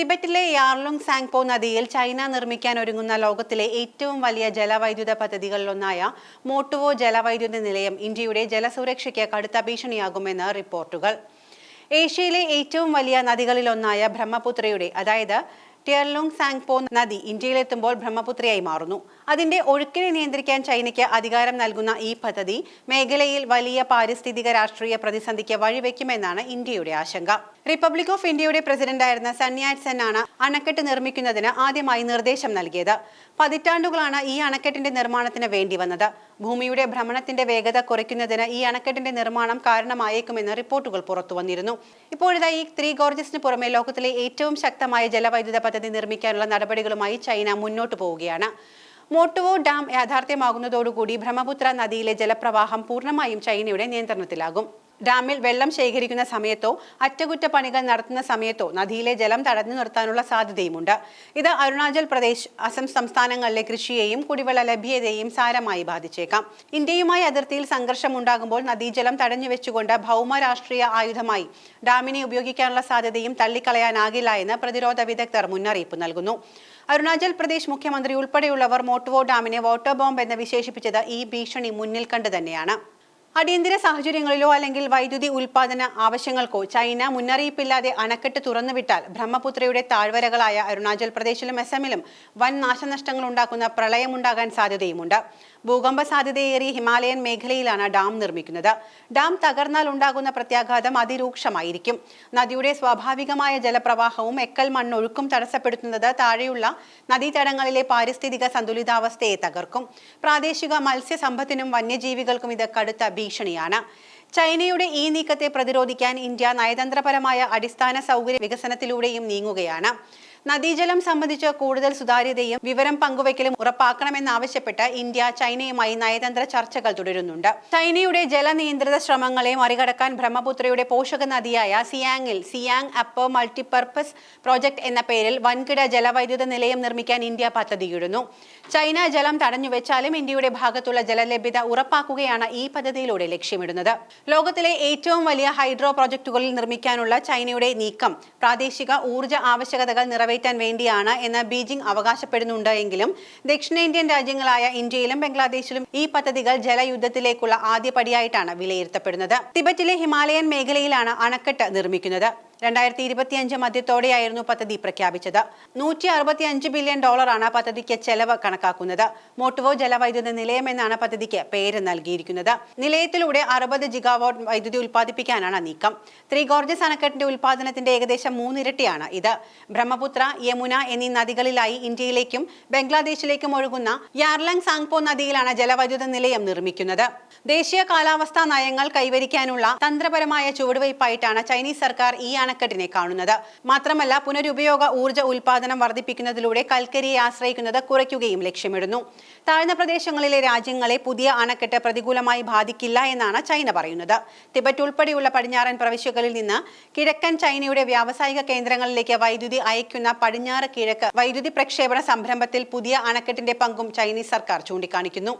ടിബറ്റിലെ Yarlung Tsangpo നദിയിൽ China നിർമ്മിക്കാൻ ഒരുങ്ങുന്ന ലോകത്തിലെ ഏറ്റവും വലിയ ജലവൈദ്യുത പദ്ധതികളിലൊന്നായ മോട്ടുവോ ജലവൈദ്യുത നിലയം ഇന്ത്യയുടെ ജലസുരക്ഷയ്ക്ക് കടുത്ത ഭീഷണിയാകുമെന്ന് റിപ്പോർട്ടുകൾ. ഏഷ്യയിലെ ഏറ്റവും വലിയ നദികളിലൊന്നായ ബ്രഹ്മപുത്രയുടെ അതായത് ടിയർലുങ് സാങ്പോ നദി ഇന്ത്യയിലെത്തുമ്പോൾ ബ്രഹ്മപുത്രയായി മാറുന്നു. അതിന്റെ ഒഴുക്കിനെ നിയന്ത്രിക്കാൻ ചൈനയ്ക്ക് അധികാരം നൽകുന്ന ഈ പദ്ധതി മേഖലയിൽ വലിയ പാരിസ്ഥിതിക രാഷ്ട്രീയ പ്രതിസന്ധിക്ക് വഴിവെക്കുമെന്നാണ് ഇന്ത്യയുടെ ആശങ്ക. റിപ്പബ്ലിക് ഓഫ് ഇന്ത്യയുടെ പ്രസിഡന്റായിരുന്ന സന്യാറ്റ്സൻ ആണ് അണക്കെട്ട് നിർമ്മിക്കുന്നതിന് ആദ്യമായി നിർദ്ദേശം നൽകിയത്. പതിറ്റാണ്ടുകളാണ് ഈ അണക്കെട്ടിന്റെ നിർമ്മാണത്തിന് വേണ്ടി വന്നത്. ഭൂമിയുടെ ഭ്രമണത്തിന്റെ വേഗത കുറയ്ക്കുന്നതിന് ഈ അണക്കെട്ടിന്റെ നിർമ്മാണം കാരണമായേക്കുമെന്ന് റിപ്പോർട്ടുകൾ പുറത്തു വന്നിരുന്നു. ഇപ്പോഴിതാ ഈ ത്രീ ഗോർജസിന് പുറമെ ലോകത്തിലെ ഏറ്റവും ശക്തമായ ജലവൈദ്യുത പദ്ധതി നിർമ്മിക്കാനുള്ള നടപടികളുമായി ചൈന മുന്നോട്ട് പോവുകയാണ്. മോട്ടുവോ ഡാം യാഥാർത്ഥ്യമാകുന്നതോടുകൂടി ബ്രഹ്മപുത്ര നദിയിലെ ജലപ്രവാഹം പൂർണമായും ചൈനയുടെ നിയന്ത്രണത്തിലാകും. ഡാമിൽ വെള്ളം ശേഖരിക്കുന്ന സമയത്തോ അറ്റകുറ്റപ്പണികൾ നടത്തുന്ന സമയത്തോ നദിയിലെ ജലം തടഞ്ഞു നിർത്താനുള്ള സാധ്യതയുമുണ്ട്. ഇത് അരുണാചൽ പ്രദേശ് അസം സംസ്ഥാനങ്ങളിലെ കൃഷിയെയും കുടിവെള്ള ലഭ്യതയെയും സാരമായി ബാധിച്ചേക്കാം. ഇന്ത്യയുമായി അതിർത്തിയിൽ സംഘർഷം ഉണ്ടാകുമ്പോൾ നദീജലം തടഞ്ഞു വെച്ചുകൊണ്ട് ഭൗമ രാഷ്ട്രീയ ആയുധമായി ഡാമിനെ ഉപയോഗിക്കാനുള്ള സാധ്യതയും തള്ളിക്കളയാനാകില്ല എന്ന് പ്രതിരോധ വിദഗ്ധർ മുന്നറിയിപ്പ് നൽകുന്നു. അരുണാചൽ പ്രദേശ് മുഖ്യമന്ത്രി ഉൾപ്പെടെയുള്ളവർ മോട്ടുവോ ഡാമിനെ വാട്ടർ ബോംബ് എന്ന് വിശേഷിപ്പിച്ചത് ഈ ഭീഷണി മുന്നിൽ കണ്ടു തന്നെയാണ്. അടിയന്തര സാഹചര്യങ്ങളിലോ അല്ലെങ്കിൽ വൈദ്യുതി ഉൽപാദന ആവശ്യങ്ങൾക്കോ ചൈന മുന്നറിയിപ്പില്ലാതെ അണക്കെട്ട് തുറന്നുവിട്ടാൽ ബ്രഹ്മപുത്രയുടെ താഴ്വരകളായ അരുണാചൽ പ്രദേശിലും അസമിലും വൻ നാശനഷ്ടങ്ങൾ ഉണ്ടാക്കുന്ന പ്രളയമുണ്ടാകാൻ സാധ്യതയുമുണ്ട്. ഭൂകമ്പ സാധ്യതയേറിയ ഹിമാലയൻ മേഖലയിലാണ് ഡാം നിർമ്മിക്കുന്നത്. ഡാം തകർന്നാൽ ഉണ്ടാകുന്ന പ്രത്യാഘാതം അതിരൂക്ഷമായിരിക്കും. നദിയുടെ സ്വാഭാവികമായ ജലപ്രവാഹവും എക്കൽ മണ്ണൊഴുക്കും തടസ്സപ്പെടുത്തുന്നത് താഴെയുള്ള നദീതടങ്ങളിലെ പാരിസ്ഥിതിക സന്തുലിതാവസ്ഥയെ തകർക്കും. പ്രാദേശിക മത്സ്യസമ്പത്തിനും വന്യജീവികൾക്കും ഇത് കടുത്ത ഭീഷണിയാണ്. ചൈനയുടെ ഈ നീക്കത്തെ പ്രതിരോധിക്കാൻ ഇന്ത്യ നയതന്ത്രപരമായ അടിസ്ഥാന സൗകര്യ വികസനത്തിലൂടെയും നീങ്ങുകയാണ്. നദീജലം സംബന്ധിച്ച് കൂടുതൽ സുതാര്യതയും വിവരം പങ്കുവയ്ക്കലും ഉറപ്പാക്കണമെന്നാവശ്യപ്പെട്ട് ഇന്ത്യ ചൈനയുമായി നയതന്ത്ര ചർച്ചകൾ തുടരുന്നുണ്ട്. ചൈനയുടെ ജലനിയന്ത്രിത ശ്രമങ്ങളെ മറികടക്കാൻ ബ്രഹ്മപുത്രയുടെ പോഷക നദിയായ സിയാങ്ങിൽ സിയാങ് അപ്പർ മൾട്ടിപർപ്പസ് പ്രോജക്ട് എന്ന പേരിൽ വൻകിട ജലവൈദ്യുത നിലയം നിർമ്മിക്കാൻ ഇന്ത്യ പദ്ധതിയിടുന്നു. ചൈന ജലം തടഞ്ഞുവെച്ചാലും ഇന്ത്യയുടെ ഭാഗത്തുള്ള ജലലഭ്യത ഉറപ്പാക്കുകയാണ് ഈ പദ്ധതിയിലൂടെ ലക്ഷ്യമിടുന്നത്. ലോകത്തിലെ ഏറ്റവും വലിയ ഹൈഡ്രോ പ്രോജക്റ്റുകളിൽ നിർമ്മിക്കാനുള്ള ചൈനയുടെ നീക്കം പ്രാദേശിക ഊർജ ആവശ്യകതകൾ നിറവേറ്റാൻ വേണ്ടിയാണ് എന്ന് ബീജിംഗ് അവകാശപ്പെടുന്നുണ്ട് എങ്കിലും ദക്ഷിണേന്ത്യൻ രാജ്യങ്ങളായ ഇന്ത്യയിലും ബംഗ്ലാദേശിലും ഈ പദ്ധതികൾ ജലയുദ്ധത്തിലേക്കുള്ള ആദ്യപടിയായിട്ടാണ് വിലയിരുത്തപ്പെടുന്നത്. തിബറ്റിലെ ഹിമാലയൻ മേഖലയിലാണ് അണക്കെട്ട് നിർമ്മിക്കുന്നത്. രണ്ടായിരത്തി ഇരുപത്തിയഞ്ച് മധ്യത്തോടെയായിരുന്നു പദ്ധതി പ്രഖ്യാപിച്ചത്. നൂറ്റി അറുപത്തി അഞ്ച് ബില്യൺ ഡോളറാണ് പദ്ധതിക്ക് ചെലവ് കണക്കാക്കുന്നത്. മോട്ടുവോ ജലവൈദ്യുത നിലയം എന്നാണ് പദ്ധതിക്ക് പേര് നൽകിയിരിക്കുന്നത്. നിലയത്തിലൂടെ അറുപത് ജിഗാവാട്ട് വൈദ്യുതി ഉൽപ്പാദിപ്പിക്കാനാണ് നീക്കം. ത്രികോർജസ് അണക്കെട്ടിന്റെ ഉൽപ്പാദനത്തിന്റെ ഏകദേശം മൂന്നിരട്ടിയാണ് ഇത്. ബ്രഹ്മപുത്ര യമുന എന്നീ നദികളിലായി ഇന്ത്യയിലേക്കും ബംഗ്ലാദേശിലേക്കും ഒഴുകുന്ന യാർലങ് സാങ്പോ നദിയിലാണ് ജലവൈദ്യുത നിലയം നിർമ്മിക്കുന്നത്. ദേശീയ കാലാവസ്ഥാ നയങ്ങൾ കൈവരിക്കാനുള്ള തന്ത്രപരമായ ചുവടുവയ്പായിട്ടാണ് ചൈനീസ് സർക്കാർ ഈ അണക്കെട്ടിനെ കാണുന്നത്. മാത്രമല്ല പുനരുപയോഗ ഊർജ ഉൽപാദനം വർദ്ധിപ്പിക്കുന്നതിലൂടെ കൽക്കരിയെ ആശ്രയിക്കുന്നത് കുറയ്ക്കുകയും ലക്ഷ്യമിടുന്നു. താഴ്ന്ന പ്രദേശങ്ങളിലെ രാജ്യങ്ങളെ പുതിയ അണക്കെട്ട് പ്രതികൂലമായി ബാധിക്കില്ല എന്നാണ് ചൈന പറയുന്നത്. തിബറ്റ് ഉൾപ്പെടെയുള്ള പടിഞ്ഞാറൻ പ്രവിശ്യകളിൽ നിന്ന് കിഴക്കൻ ചൈനയുടെ വ്യാവസായിക കേന്ദ്രങ്ങളിലേക്ക് വൈദ്യുതി അയക്കുന്ന പടിഞ്ഞാറ് കിഴക്ക് വൈദ്യുതി പ്രക്ഷേപണ സംരംഭത്തിൽ പുതിയ അണക്കെട്ടിന്റെ പങ്കും ചൈനീസ് സർക്കാർ ചൂണ്ടിക്കാണിക്കുന്നു.